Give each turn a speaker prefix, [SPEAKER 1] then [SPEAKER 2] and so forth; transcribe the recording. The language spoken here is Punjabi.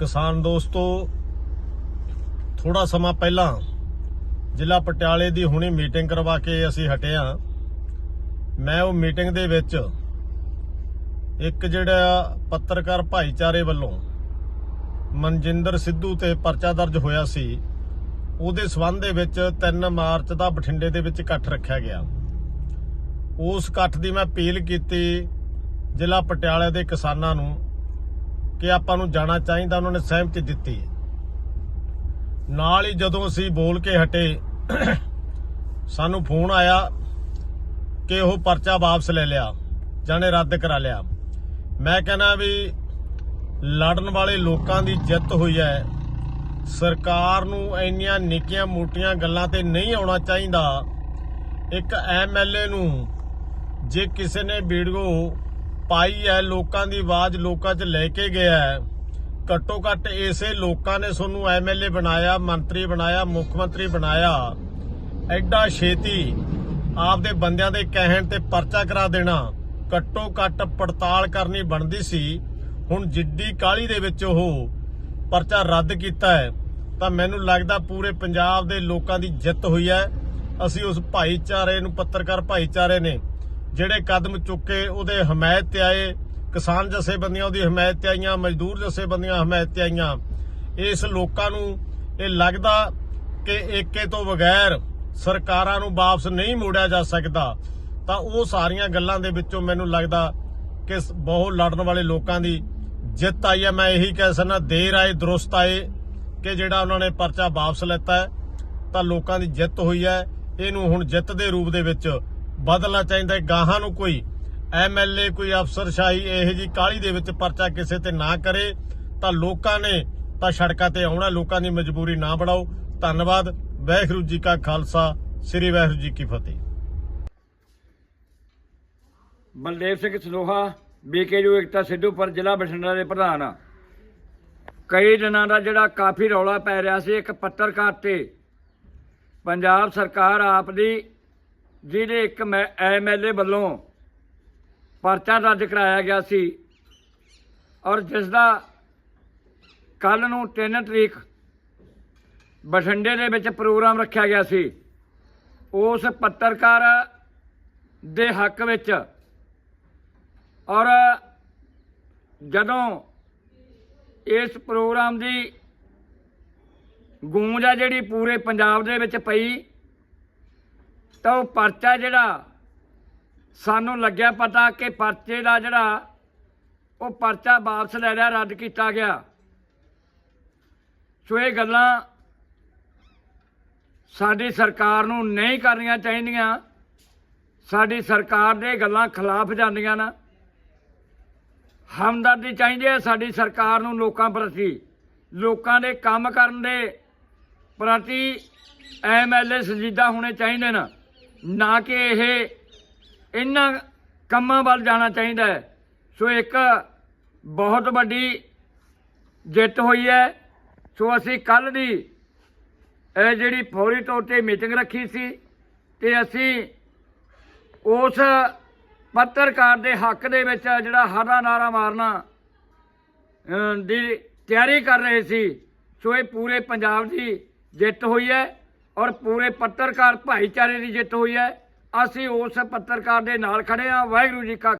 [SPEAKER 1] ਕਿਸਾਨ ਦੋਸਤੋ ਥੋੜਾ ਸਮਾਂ ਪਹਿਲਾਂ ਜ਼ਿਲ੍ਹਾ ਪਟਿਆਲੇ ਦੀ ਹੁਣੀ ਮੀਟਿੰਗ ਕਰਵਾ ਕੇ ਅਸੀਂ ਹਟੇ ਹਾਂ ਮੈਂ ਉਹ ਮੀਟਿੰਗ ਦੇ ਵਿੱਚ ਇੱਕ ਜਿਹੜਾ ਪੱਤਰਕਾਰ ਭਾਈਚਾਰੇ ਵੱਲੋਂ ਮਨਜਿੰਦਰ ਸਿੱਧੂ ਤੇ ਪਰਚਾ ਦਰਜ ਹੋਇਆ ਸੀ, ਉਹਦੇ ਸਬੰਧ ਦੇ ਵਿੱਚ 3 ਮਾਰਚ ਦਾ ਬਠਿੰਡੇ ਦੇ ਵਿੱਚ ਇਕੱਠ ਰੱਖਿਆ ਗਿਆ। ਉਸ ਇਕੱਠ ਦੀ ਮੈਂ ਅਪੀਲ ਕੀਤੀ ਜ਼ਿਲ੍ਹਾ ਪਟਿਆਲੇ ਦੇ ਕਿਸਾਨਾਂ ਨੂੰ ਕਿ ਆਪਾਂ ਨੂੰ ਜਾਣਾ ਚਾਹੀਦਾ, ਉਹਨਾਂ ਨੇ ਸਹਿਮਤੀ ਦਿੱਤੀ। ਨਾਲ ਹੀ ਜਦੋਂ ਅਸੀਂ ਬੋਲ ਕੇ ਹਟੇ, ਸਾਨੂੰ ਫੋਨ ਆਇਆ ਕਿ ਉਹ ਪਰਚਾ ਵਾਪਸ ਲੈ ਲਿਆ, ਜਾਣੇ ਰੱਦ ਕਰਾ ਲਿਆ। ਮੈਂ ਕਹਿੰਦਾ ਵੀ ਲੜਨ ਵਾਲੇ ਲੋਕਾਂ ਦੀ ਜਿੱਤ ਹੋਈ ਹੈ। ਸਰਕਾਰ ਨੂੰ ਇੰਨੀਆਂ ਨਿੱਕੀਆਂ ਮੋਟੀਆਂ ਗੱਲਾਂ ਤੇ ਨਹੀਂ ਆਉਣਾ ਚਾਹੀਦਾ। ਇੱਕ ਐਮਐਲਏ ਨੂੰ ਜੇ ਕਿਸੇ ਨੇ ਵੀਡੀਓ ਪਾਈ ਹੈ, ਲੋਕਾਂ ਦੀ ਆਵਾਜ਼ ਲੋਕਾਂ 'ਚ ਲੈ ਕੇ ਗਿਆ ਹੈ। ਘੱਟੋ ਘੱਟ ਇਸੇ ਲੋਕਾਂ ਨੇ ਤੁਹਾਨੂੰ ਐਮਐਲਏ ਬਣਾਇਆ, ਮੰਤਰੀ ਬਣਾਇਆ, ਮੁੱਖ ਮੰਤਰੀ ਬਣਾਇਆ। ਐਡਾ ਛੇਤੀ ਆਪਦੇ ਬੰਦਿਆਂ ਦੇ ਕਹਿਣ ਤੇ ਪਰਚਾ ਕਰਾ ਦੇਣਾ, ਘੱਟੋ ਘੱਟ ਪੜਤਾਲ ਕਰਨੀ ਬਣਦੀ ਸੀ। ਹੁਣ ਜਿੱਡੀ ਕਾਲੀ ਦੇ ਵਿੱਚ ਉਹ ਪਰਚਾ ਰੱਦ ਕੀਤਾ ਹੈ, ਤਾਂ ਮੈਨੂੰ ਲੱਗਦਾ ਪੂਰੇ ਪੰਜਾਬ ਦੇ ਲੋਕਾਂ ਦੀ ਜਿੱਤ ਹੋਈ ਹੈ। ਅਸੀਂ ਉਸ ਭਾਈਚਾਰੇ ਨੂੰ ਪੱਤਰਕਾਰ ਭਾਈਚਾਰੇ ਨੇ ਜਿਹੜੇ ਕਦਮ ਚੁੱਕੇ, ਉਹਦੇ ਹਮਾਇਤ ਤੇ ਆਏ, ਕਿਸਾਨ ਜਥੇਬੰਦੀਆਂ, ਉਹਦੀ ਹਮਾਇਤ ਤੇ ਆਈਆਂ, ਮਜ਼ਦੂਰ ਜਥੇਬੰਦੀਆਂ ਹਮਾਇਤ ਤੇ ਆਈਆਂ। ਇਸ ਲੋਕਾਂ ਨੂੰ ਇਹ ਲੱਗਦਾ ਕਿ ਏਕੇ ਤੋਂ ਬਗੈਰ ਸਰਕਾਰਾਂ ਨੂੰ ਵਾਪਸ ਨਹੀਂ ਮੋੜਿਆ ਜਾ ਸਕਦਾ। ਤਾਂ ਉਹ ਸਾਰੀਆਂ ਗੱਲਾਂ ਦੇ ਵਿੱਚੋਂ ਮੈਨੂੰ ਲੱਗਦਾ ਕਿ ਬਹੁਤ ਲੜਨ ਵਾਲੇ ਲੋਕਾਂ ਦੀ ਜਿੱਤ ਆਈ ਹੈ। ਮੈਂ ਇਹੀ ਕਹਿ ਸਕਦਾ, ਦੇਰ ਆਏ, ਦਰੁਸਤ ਆਏ ਕਿ ਜਿਹੜਾ ਉਹਨਾਂ ਨੇ ਪਰਚਾ ਵਾਪਸ ਲੈਤਾ ਤਾਂ ਲੋਕਾਂ ਦੀ ਜਿੱਤ ਹੋਈ ਹੈ। ਇਹਨੂੰ ਹੁਣ ਜਿੱਤ ਦੇ ਰੂਪ ਦੇ ਵਿੱਚ ਬਦਲਣਾ ਚਾਹੀਦਾ ਹੈ। ਗਾਹਾਂ ਨੂੰ ਕੋਈ ਐਮਐਲਏ ਕੋਈ ਅਫਸਰਸ਼ਾਹੀ ਇਹੋ ਜੀ ਕਾਲੀ ਦੇ ਵਿੱਚ ਪਰਚਾ ਕਿਸੇ ਤੇ ਨਾ ਕਰੇ, ਤਾਂ ਲੋਕਾਂ ਨੇ ਤਾਂ ਸੜਕਾਂ ਤੇ ਆਉਣਾ, ਲੋਕਾਂ ਦੀ ਮਜਬੂਰੀ ਨਾ ਬਣਾਓ। ਧੰਨਵਾਦ। ਵਾਹਿਗੁਰੂ ਜੀ ਕਾ ਖਾਲਸਾ, ਸ੍ਰੀ ਵਾਹਿਗੁਰੂ ਜੀ ਕੀ ਫਤਿਹ।
[SPEAKER 2] ਬਲਦੇਵ ਸਿੰਘ ਸਨੋਹਾ ਬੀਕੇਯੂ ਇਕਤਾ ਸਿੱਧੂਪੁਰ ਜ਼ਿਲ੍ਹਾ ਬਠਿੰਡਾ ਦੇ ਪ੍ਰਧਾਨ। ਆ ਕਈ ਦਿਨਾਂ ਦਾ ਜਿਹੜਾ ਕਾਫੀ ਰੌਲਾ ਪੈ ਰਿਹਾ ਸੀ, ਇੱਕ ਪੱਤਰਕਾਰ ਤੇ, ਪੰਜਾਬ ਸਰਕਾਰ ਆਪ ਦੀ ਜਿਹਦੇ ਇੱਕ ਐਮਐਲਏ ਵੱਲੋਂ ਪਰਚਾ ਦਰਜ ਕਰਾਇਆ ਗਿਆ ਸੀ ਔਰ ਜਿਸ ਦਾ ਕੱਲ ਨੂੰ 3 ਤਰੀਕ ਬਠਿੰਡੇ ਦੇ ਵਿੱਚ ਪ੍ਰੋਗਰਾਮ ਰੱਖਿਆ ਗਿਆ ਸੀ, ਉਸ ਪੱਤਰਕਾਰ ਦੇ ਹੱਕ ਵਿੱਚ ਔਰ ਜਦੋਂ ਇਸ ਪ੍ਰੋਗਰਾਮ ਦੀ ਗੂੰਜ ਆ ਜਿਹੜੀ ਪੂਰੇ ਪੰਜਾਬ ਦੇ ਵਿੱਚ ਪਈ ਤਾਂ ਉਹ ਪਰਚਾ ਜਿਹੜਾ ਸਾਨੂੰ ਲੱਗਿਆ ਪਤਾ ਕਿ ਪਰਚੇ ਦਾ ਜਿਹੜਾ ਉਹ ਪਰਚਾ ਵਾਪਸ ਲੈ ਲਿਆ, ਰੱਦ ਕੀਤਾ ਗਿਆ। ਸੋ ਇਹ ਗੱਲਾਂ ਸਾਡੀ ਸਰਕਾਰ ਨੂੰ ਨਹੀਂ ਕਰਨੀਆਂ ਚਾਹੀਦੀਆਂ। ਸਾਡੀ ਸਰਕਾਰ ਦੇ ਗੱਲਾਂ ਖਿਲਾਫ ਜਾਂਦੀਆਂ ਨਾ। ਹਮਦਰਦੀ ਚਾਹੀਦੀ ਹੈ ਸਾਡੀ ਸਰਕਾਰ ਨੂੰ ਲੋਕਾਂ ਪ੍ਰਤੀ। ਲੋਕਾਂ ਦੇ ਕੰਮ ਕਰਨ ਦੇ ਪ੍ਰਤੀ ਐਮਐਲਏ ਸੰਜੀਦਾ ਹੋਣੇ ਚਾਹੀਦੇ ਨੇ। ਨਾ ਕਿ ਇਹ ਇਹਨਾਂ ਕੰਮਾਂ ਵੱਲ ਜਾਣਾ ਚਾਹੀਦਾ ਹੈ। ਸੋ ਇੱਕ ਬਹੁਤ ਵੱਡੀ ਜਿੱਤ ਹੋਈ ਹੈ। ਸੋ ਅਸੀਂ ਕੱਲ ਦੀ ਇਹ ਜਿਹੜੀ ਫੌਰੀ ਤੌਰ ਤੇ ਮੀਟਿੰਗ ਰੱਖੀ ਸੀ ਤੇ ਅਸੀਂ ਉਸ ਪੱਤਰਕਾਰ ਦੇ ਹੱਕ ਦੇ ਵਿੱਚ ਜਿਹੜਾ ਹਰਾ ਨਾਰਾ ਮਾਰਨਾ ਦੀ ਤਿਆਰੀ ਕਰ ਰਹੇ ਸੀ। ਸੋ ਇਹ ਪੂਰੇ ਪੰਜਾਬ ਦੀ ਜਿੱਤ ਹੋਈ ਹੈ। ਔਰ ਪੂਰੇ ਪੱਤਰਕਾਰ ਭਾਈਚਾਰੇ ਦੀ ਜਿੱਤ ਹੋਈ ਹੈ। ਅਸੀਂ ਉਸ ਪੱਤਰਕਾਰ ਦੇ ਨਾਲ ਖੜੇ ਹਾਂ। ਵਾਹਿਗੁਰੂ ਜੀ ਕਾ